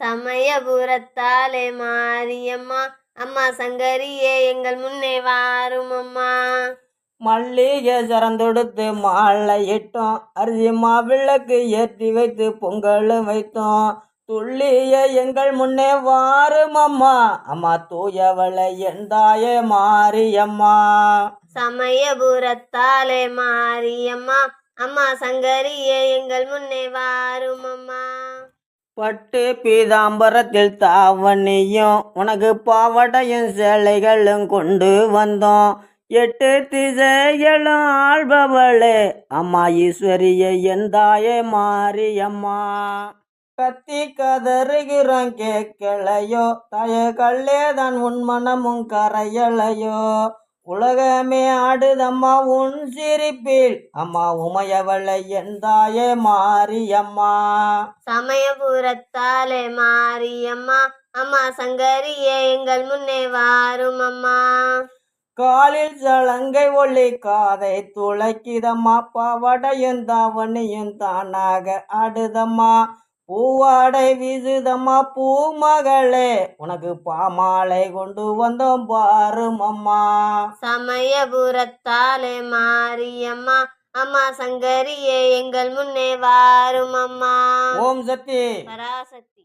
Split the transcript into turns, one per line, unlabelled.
சமயபுரத்தாலே மாரியம்மா அம்மா சங்கரியே எங்கள் முன்னே வாரும் அம்மா
மல்லிகை சரந்தொடுத்து மாலை இட்டோம் அரிசி மாவிளக்கு ஏற்றி வைத்து பொங்கல் வைத்தோம். துள்ளிய எங்கள் முன்னே வாரும் அம்மா அம்மா தூயவளை எந்தாயே மாரியம்மா.
சமயபுரத்தாலே மாரியம்மா அம்மா சங்கரியே எங்கள் முன்னே வாரும் அம்மா
பட்டு பீதாம்பரத்தில் தாவணியும் உனக்கு பாவடையும் சேலைகளும் கொண்டு வந்தோம். எட்டு திசைகளும் ஆள்பவளே அம்மா ஈஸ்வரியை எந்தாயே மாரியம்மா. கத்தி கதறுகிறோம் கேட்கலையோ தாய கல்லேதான் உன் மனமும் கரையலையோ. உலகமே ஆடுதம்மா உன் சிரிப்பில். அம்மா உமையவளை எந்தாயே மாரியம்மா.
சமயபுரத்தாலே மாரியம்மா அம்மா சங்கரியே எங்கள் முன்னே வாரும் அம்மா
காலில் சலங்கை ஒளி காதை துளைக்குதம்மா பாவடையும் தாவணியும் தானாக ஆடுதம்மா. பூவாடை வீசுதம்மா பூமகளே உனக்கு பாமாலை கொண்டு வந்தோம் பாரும் அம்மா
சமயபுரத்தாலே மாரியம்மா அம்மா சங்கரியே எங்கள் முன்னே வாரும் அம்மா
ஓம் சக்தி.
பராசக்தி.